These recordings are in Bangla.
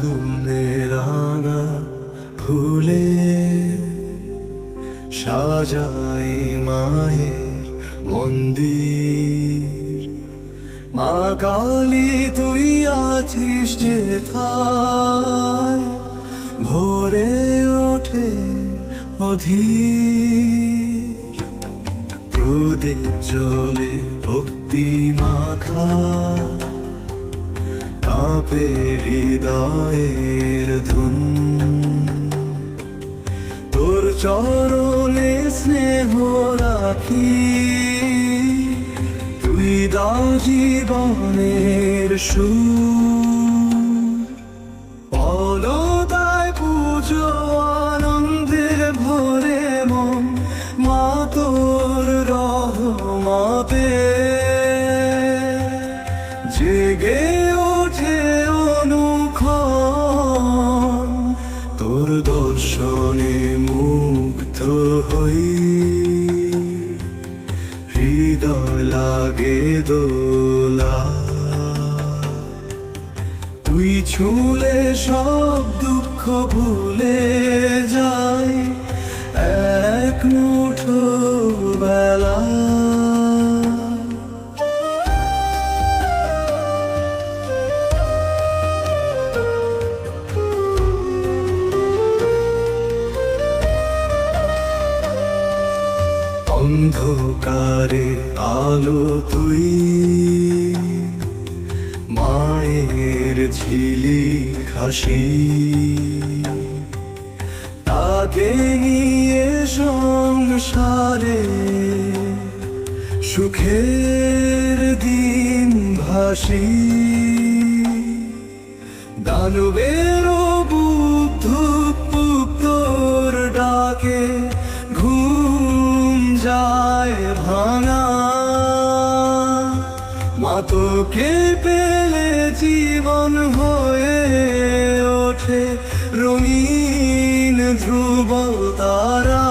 ফাল্গুনে রাঙা ফুলে সাজাই মায়ের মন্দির। মা কালী, তুই আছিস যে ভোরে ওঠে অধীর। প্রদীপ জলে ভক্তি মাখা কাপে হৃদয়ের ধুন। তোর চরণে স্নেহ রাখি। তুই দাও জীবনের সুর। অলতায় পুজো আনন্দের ভরে মন, মা তোর রহমতে। জেগে দোলা তুই ছুলে সব দুঃখ ভুলে যায় এক মুঠো খাসি তাকে নিয়ে সংসারে সুখের দিন ভাসি। দানবের মাতকে পেলে জীবন হয়ে ওঠে রঙিন ধ্রুব তারা।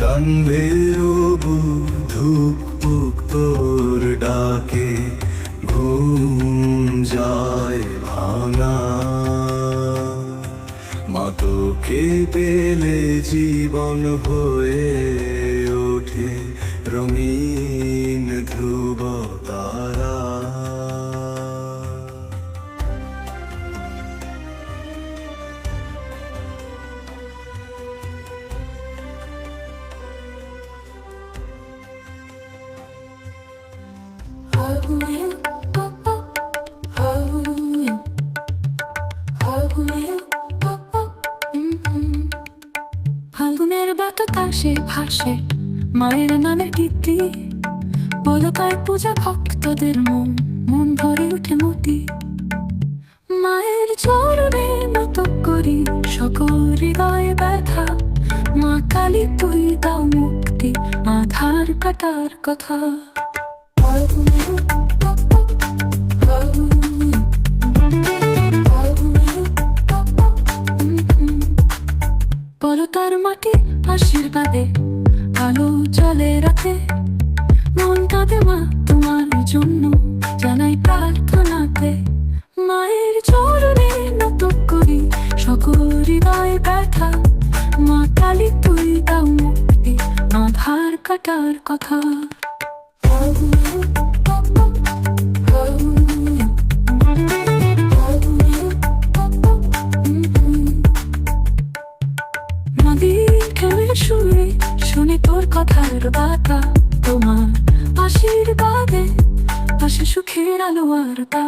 গন্ধের ধূপ তোর ডাকে ঘুম যায় ভাঙা। মাতকে পেলে জীবন হয়ে ওঠে রঙিন বাতাসে মায়ের নামে কীর্তি বলকার পূজা ভক্তদের মন মন ভরে উঠে মতি। মায়ের চরণে করি, সকল হৃদয়ে ব্যথা। মা কালী, তুই দাও মুক্তি, আধার কাটার কথা। মাটি আশীর্বাদে রাতে মন কাঁদে মা কথার বাতা তোমার আশীর্বাদে পাশে সুখের আলো আর তা।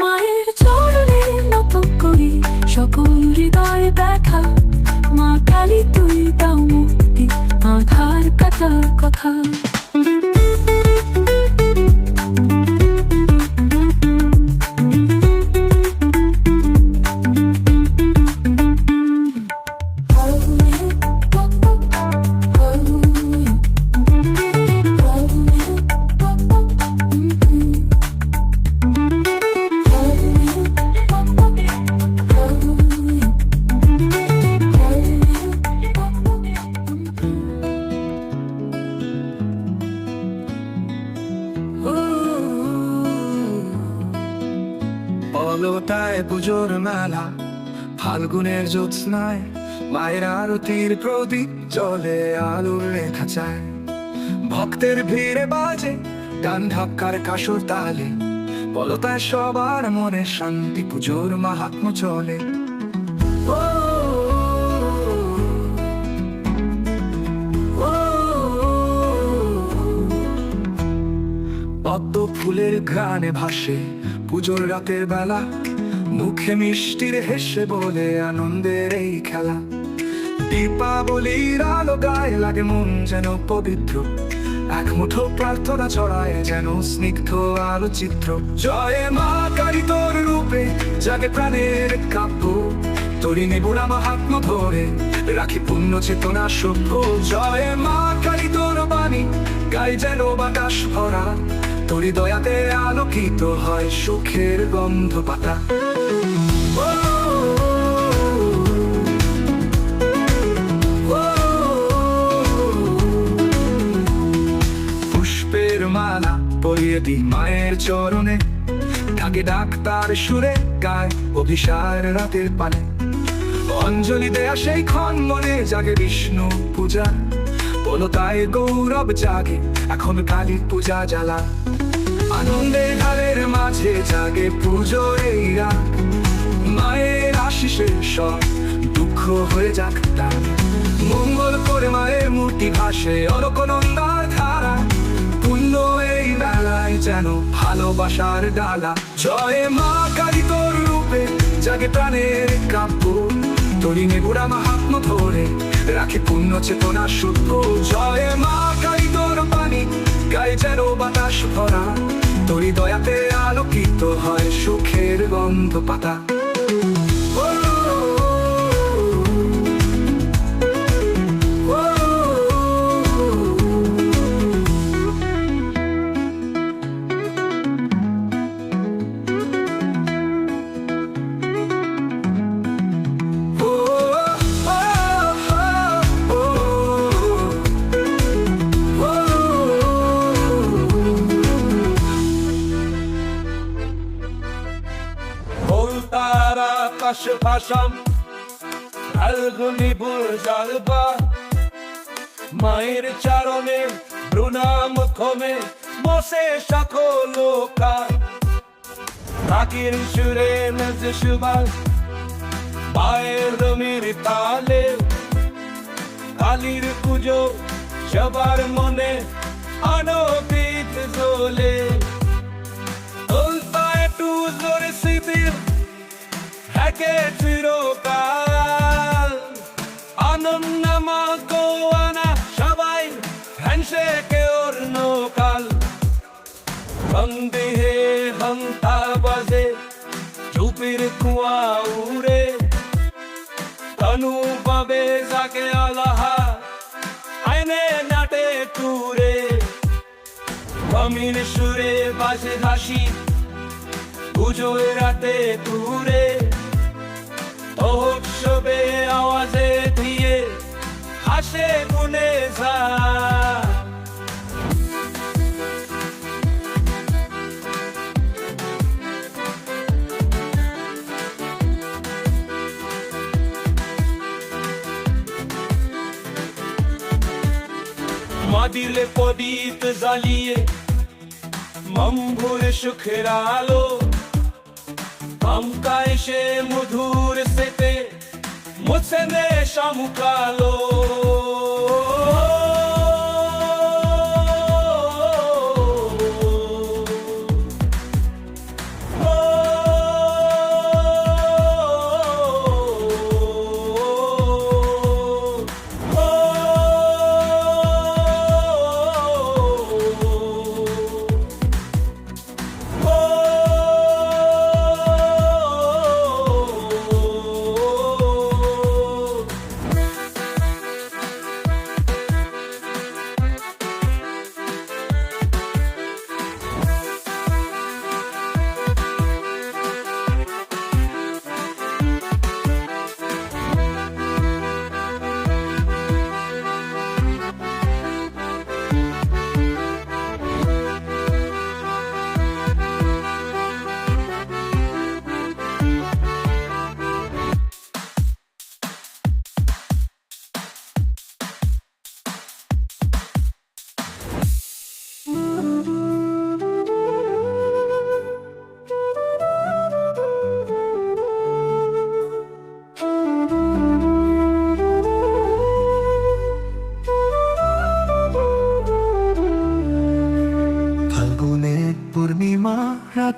মায়ের চরণে নত করি, সকল হৃদয় ব্যথা। মা কালী তুই দাও মুক্তি, আধার কাটার কথা। পুজোর মেলা, ফাল্গুনের জ্যোৎস্নায় মায়ের আরতির প্রদীপ জলে আলোর রেখা চায়। ভক্তের ভিড়ে বাজে ডান ঢাক্কার কাসর তালে বলতায় সবার মনে শান্তি পুজোর মাহাত্ম চলে। পদ্ম ফুলের ঘ্রাণে ভাসে পুজোর রাতের বেলা, মুখে মিষ্টির হেসে বলে আনন্দের এই খেলা। দীপাবলির আলো গায়ে লাগে মন যেন পবিত্র, এক মুঠো প্রার্থনা ছড়ায় যেন স্নিগ্ধ আলো চিত্র। জয় মা কালী তোর রূপে জাগে প্রাণের কাব্য, তরি নেবুড়া মাহাত্ম ধরে রাখি পুণ্য চেতনা সভ্য জয় মা কালী তোর বাণী, গাই যেন বাতাস ভরা তোরি দয়াতে আলোকিত হয় সুখের গন্ধ পাতা পুষ্পের মালা পরিয়ে দি মায়ের চরণে। থাকে ডাক্তার সুরে গায় অভিসার রাতের পানে। অঞ্জলি দেয়া সেই ক্ষণ মনে জাগে বিষ্ণু পূজা। বলো তাই গৌরব জাগে, এখন কালী পূজা জ্বালা। আনন্দের ঢালের মাঝে জাগে পুজোর এই মায়ের আশিসে সব দুঃখ হয়ে যাক তার মঙ্গল করে মায়ের মূর্তি ভাসে অলকনন্দার ধারা। পুণ্য এই বেলায় যেন ভালোবাসার ডালা। জয় মা কালী তোর রূপে জাগে প্রাণের কাব্য। তরি নেবুড়া মাহাত্ম ধরে রাখে পুণ্য চেতনা, শুদ্ধ জয় মা কালী তোর পানি গায়ে যেন বাতাস ভরা। তরি দয়াতে আলোকিত হয় সুখের গন্ধ পাতা ভাসাম ফাল্গুনি বুর্জালবা মায়ের চারণে প্রণাম ক্ষমে বসে সকল কাকির সুরে সুবাস, পায়ের রমির তালে। কালীর পুজো সবার মনে বন্দি হে হন্তা বাজে চুপির কুয়া উড়ে তনু পাবে যাকে আলাহা আইনে নাটে টুরে কমির সুরে বাজে হাসি পুজোয় রাতে দূরে উৎসবে আওয়াজে দিয়ে হাসে গুনে যা মাদিলে প্রদীপ জ্বালিয়ে মম্ভুর সুখের আলো। আমকায় সে মধুর সেতে মুছে নে শামুকালো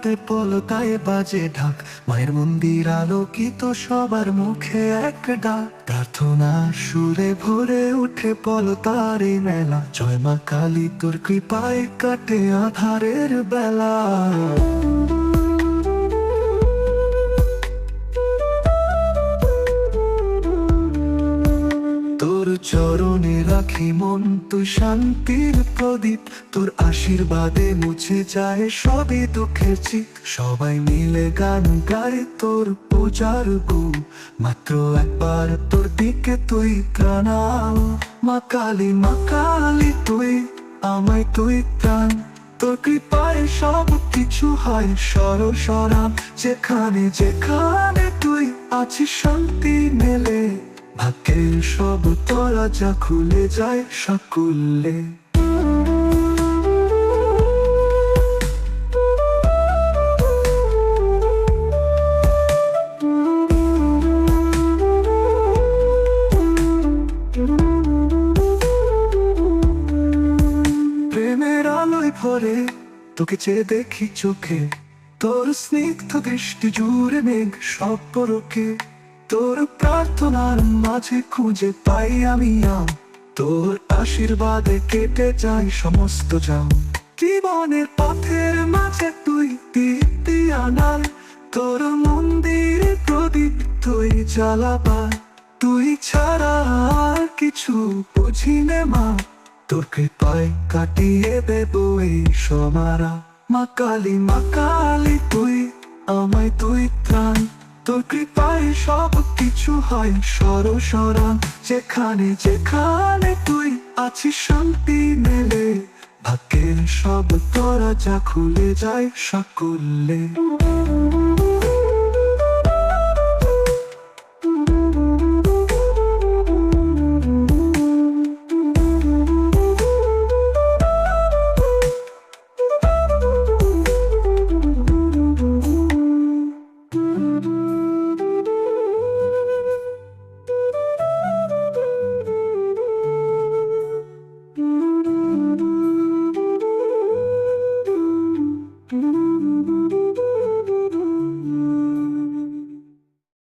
রাতে পলকায় বাজে ঢাক। মায়ের মন্দির আলোকিত, সবার মুখে এক ডাক। প্রার্থনা সুরে ভরে উঠে পলতারে মেলা। জয় মা কালী, তোর কৃপায় কাটে আধারের বেলা। রাখি শান্তির প্রদীপ, তোর আশীর্বাদে মুছে যায় সবই দুঃখের চিত। সবাই মিলে গান গায় তোর পূজার গুণ। মাত্র একবার তোর দিকে তুই প্রাণাল। মা কালী মা কালী, তুই আমায় তুই প্রাণ। তোর কৃপায় সব কিছু হয় সরল সরাম। যেখানে যেখানে তুই আছিস শান্তি মেলে। ভাগ্যের সব তলা যা খুলে যায় সাকুল্যে। প্রেমের আলোয় ভরে তোকে চেয়ে দেখি চোখে। তোর স্নিগ্ধ দৃষ্টি জুড়ে মেঘ সব পরকে। তোর প্রার্থনার মাঝে খুঁজে পাই আমি আম। তোর আশীর্বাদে কেটে যাই সমস্ত যাও জীবনের পথের মাঝে তুই দীপ্তি আনার। তোর মন্দিরে প্রদীপ তুই জ্বালাবার। তুই ছাড়া আর কিছু বুঝি নে মা। তোর কৃপায় কাটিয়ে দেব এই সমারা। মা কালী মা কালী, তুই আমায় তুই ত্রাণ। তোর কৃপায় সব কিছু হয়। সর, সরা, যেখানে যেখানে তুই আছিস, শান্তি মেলে। ভাগ্যের সব তোরা যা খুলে যায় সাকুল্যে